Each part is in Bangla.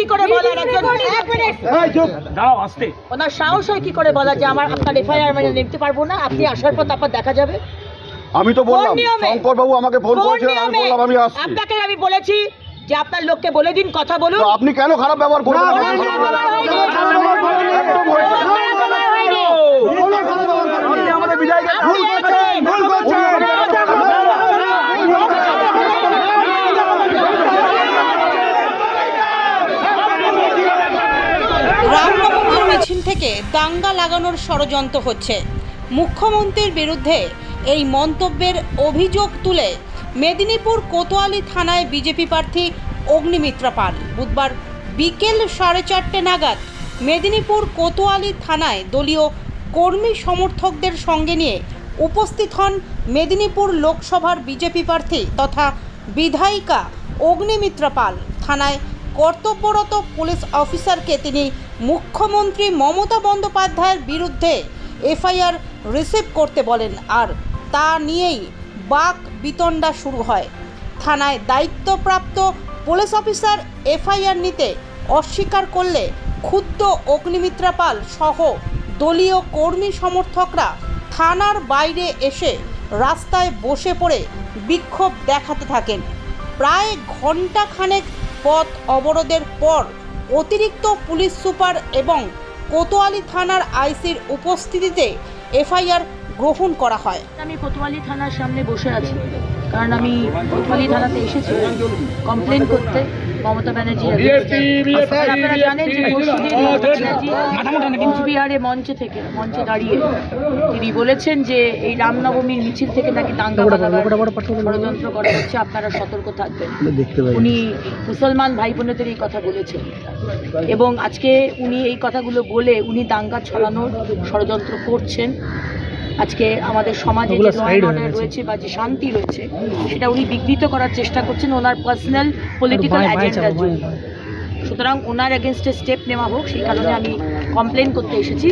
কি করে বলার একজন দাঁড়াও আসতে ওনার সাহস হয় কি করে বলা যে আমার আপনার এফআইআর মানে নিতে পারব না আপনি আসার পর তারপর দেখা যাবে আমি তো বললাম শঙ্কর বাবু আমাকে ফোন করেছিলেন আমি বললাম আমি আসছি আপনাকে আমি বলেছি যে আপনার লোককে বলে দিন কথা বলুন আপনি কেন খারাপ ব্যবহার করলেন কোনো খারাপ ব্যবহার হয়নি। একদম হয়েছে। কোনো খারাপ ব্যবহার হয়নি। কোনো খারাপ ব্যবহার করেননি। আপনি আমাদের বিদায়কে ভুল করছেন। ভুল করছেন। রামনবমীর মিছিল থেকে দাঙ্গা লাগানোর ষড়যন্ত্র হচ্ছে। মুখ্যমন্ত্রীর বিরুদ্ধে এই মন্তব্যের অভিযোগ তুলে মেদিনীপুর কোতোয়ালি থানায় বিজেপি প্রার্থী অগ্নিমিত্রা পাল। বুধবার বিকেল সাড়ে চারটে নাগাদ মেদিনীপুর কোতোয়ালি থানায় দলীয় কর্মী সমর্থকদের সঙ্গে নিয়ে উপস্থিত হন মেদিনীপুর লোকসভার বিজেপি প্রার্থী তথা বিধায়িকা অগ্নিমিত্রা পাল। থানায় কর্তব্যরত পুলিশ অফিসারকে তিনি মুখ্যমন্ত্রী মমতা বন্দ্যোপাধ্যায়ের বিরুদ্ধে এফআইআর রিসিভ করতে বলেন আর তা নিয়েই বাক বিতণ্ডা শুরু হয়। থানায় দায়িত্বপ্রাপ্ত পুলিশ অফিসার এফআইআর নিতে অস্বীকার করলে ক্ষুদ্র অগ্নিমিত্রা পাল সহ দলীয় কর্মী সমর্থকরা থানার বাইরে এসে রাস্তায় বসে পড়ে বিক্ষোভ দেখাতে থাকেন। প্রায় ঘণ্টা খানেক পথ অবরোধের পর অতিরিক্ত পুলিশ সুপার এবং কোতোয়ালি থানার আইসির উপস্থিতিতে এফআইআর গ্রহণ করা হয়। আমি কোতোয়ালি থানার সামনে বসে আছি। কারণ আমি কোতোয়ালি থানাতে এসেছি কমপ্লেন করতে মমতা ব্যানার্জি আপনারা জানেন যে কুচবিহারে মঞ্চে থেকে মঞ্চে দাঁড়িয়ে তিনি বলেছেন যে এই রামনবমীর মিছিল থেকে নাকি দাঙ্গা ষড়যন্ত্র করা হচ্ছে আপনারা সতর্ক থাকবেন। উনি মুসলমান ভাই বোনেদের এই কথা বলেছেন। এবং আজকে উনি এই কথাগুলো বলে উনি দাঙ্গা ছড়ানোর ষড়যন্ত্র করছেন। আজকে আমাদের সমাজে যে law রয়েছে বা যে শান্তি রয়েছে সেটা উনি বিঘ্নিত করার চেষ্টা করছেন ওনার পার্সোনাল পলিটিক্যাল এজেন্ডার জন্য। সুতরাং ওনার এগেনস্টে স্টেপ নেওয়া হোক সেই কারণে আমি কমপ্লেন করতে এসেছি।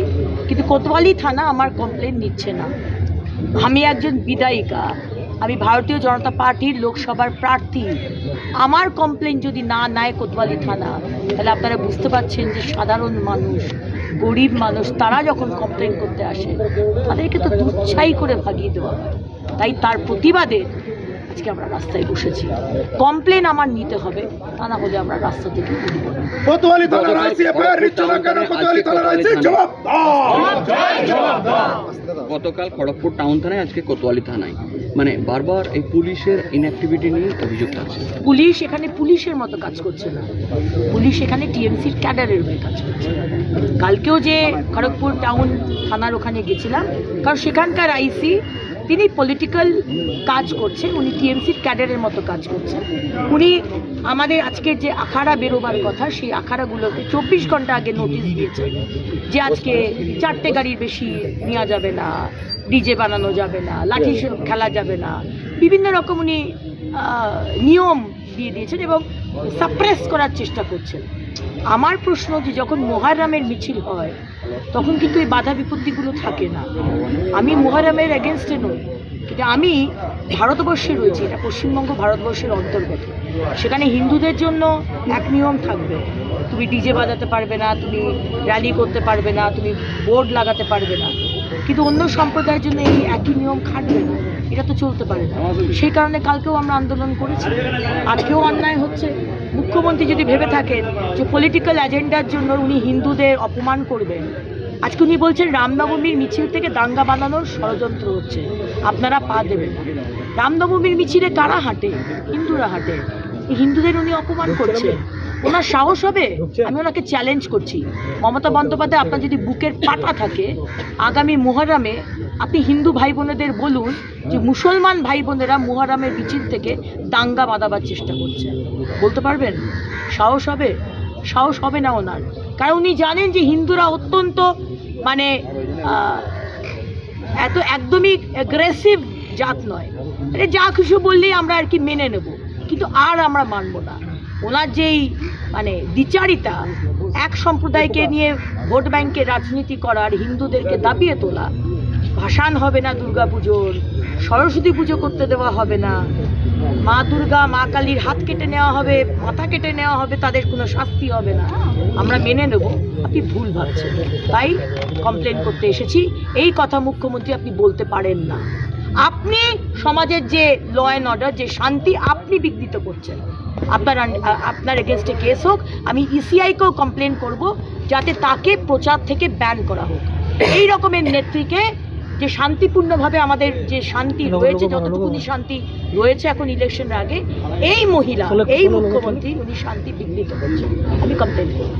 কিন্তু কোতোয়ালি থানা আমার কমপ্লেন নিচ্ছে না। আমি একজন বিদায়িকা আমি ভারতীয় জনতা পার্টির লোকসভার প্রার্থী। আমার কমপ্লেন যদি না নেয় কোতোয়ালি থানা তাহলে আপনারা বুঝতে পারছেন যে সাধারণ মানুষ গরিব মানুষ তারা যখন কমপ্লেন করতে আসে তাদেরকে তো দুচ্ছাই করে ভাগিয়ে দেওয়া হয়। তাই তার প্রতিবাদে আজকে আমরা রাস্তায় বসেছি। কমপ্লেন আমার নিতে হবে তা না হলে আমরা রাস্তা থেকে কোতোয়ালি এফআইআর কেন? কোতোয়ালি জবাব গতকাল খড়গপুর টাউন থানায় আজকে কোতোয়ালি থানায়। মানে বারবার এই পুলিশের ইনঅ্যাক্টিভিটি নিয়ে অভিযোগ আছে। পুলিশ এখানে পুলিশের মতো কাজ করছে না। পুলিশ এখানে টিএমসির ক্যাডারের হয়ে কাজ করছে। কালকেও যে খড়গপুর টাউন থানার ওখানে গেছিলাম, কারণ সেখানকার আইসি তিনি পলিটিক্যাল কাজ করছেন, উনি টিএমসির ক্যাডারের মতো কাজ করছেন। উনি আমাদের আজকের যে আখাড়া বেরোবার কথা, সেই আখাড়াগুলোকে চব্বিশ ঘণ্টা আগে নোটিশ দিয়েছে যে আজকে চারটে গাড়ির বেশি নেওয়া যাবে না ডিজে বানানো যাবে না, লাঠি খেলা যাবে না। বিভিন্ন রকম উনি নিয়ম দিয়ে দিয়েছেন এবং সাপ্রেস করার চেষ্টা করছেন। আমার প্রশ্ন যে যখন মোহারামের মিছিল হয় তখন কিন্তু এই বাধা বিপত্তিগুলো থাকে না। আমি মোহারামের এগেনস্টে নই। কিন্তু আমি ভারতবর্ষে রয়েছি, এটা পশ্চিমবঙ্গ ভারতবর্ষের অন্তর্গত। সেখানে হিন্দুদের জন্য এক নিয়ম থাকবে। তুমি ডিজে বাজাতে পারবে না, তুমি র্যালি করতে পারবে না, তুমি বোর্ড লাগাতে পারবে না। কিন্তু অন্য সম্প্রদায়ের জন্য এই একই নিয়ম খাটবে না। এটা তো চলতে পারে না। সেই কারণে কালকেও আমরা আন্দোলন করেছি। আজকেও অন্যায় হচ্ছে। মুখ্যমন্ত্রী যদি ভেবে থাকেন যে পলিটিক্যাল এজেন্ডার জন্য উনি হিন্দুদের অপমান করবেন, আজকে উনি বলছেন রামনবমীর মিছিল থেকে দাঙ্গা বানানোর ষড়যন্ত্র হচ্ছে। আপনারা পা দেবেন রামনবমীর মিছিলে কারা হাঁটে? হিন্দুরা হাঁটে। হিন্দুদের উনি অপমান করছে ওনার সাহস হবে? আমি ওনাকে চ্যালেঞ্জ করছি। মমতা বন্দ্যোপাধ্যায় আপনার যদি বুকের পাটা থাকে আগামী মোহরমে আপনি হিন্দু ভাই বোনেদের বলুন যে মুসলমান ভাই বোনেরা মোহরমের মিছিল থেকে দাঙ্গা বাঁধাবার চেষ্টা করছে। বলতে পারবেন? সাহস হবে? সাহস হবে না ওনার। কারণ উনি জানেন যে হিন্দুরা অত্যন্ত মানে এত একদমই অ্যাগ্রেসিভ জাত নয়। এটা যা কিছু বললেই আমরা আর কি মেনে নেব। কিন্তু আর আমরা মানব না। ওনার যেই মানে দ্বিচারিতা এক সম্প্রদায়কে নিয়ে ভোট ব্যাংকে রাজনীতি করার হিন্দুদেরকে দাবিয়ে তোলা। ভাসান হবে না দুর্গা পুজোর সরস্বতী পুজো করতে দেওয়া হবে না। মা দুর্গা, মা কালীর হাত কেটে নেওয়া হবে, মাথা কেটে নেওয়া হবে, তাদের কোনো শাস্তি হবে না। আমরা মেনে নেব, আপনি ভুল ভাবছেন। তাই কমপ্লেন করতে এসেছি। এই কথা মুখ্যমন্ত্রী আপনি বলতে পারেন না। আপনি সমাজের যে ল অ্যান্ড অর্ডার যে শান্তি আপনি বিঘ্নিত করছেন। আপনার আপনার এগেনস্টে কেস হোক আমি ইসিআইকেও কমপ্লেন করব যাতে তাকে প্রচার থেকে ব্যান করা হোক। এই রকমের নেত্রীকে যে শান্তিপূর্ণভাবে আমাদের যে শান্তি রয়েছে যতটুকুনি শান্তি রয়েছে এখন ইলেকশনের আগে এই মহিলা এই মুখ্যমন্ত্রী উনি শান্তি বিঘ্নিত করছেন। আমি কমপ্লেন করব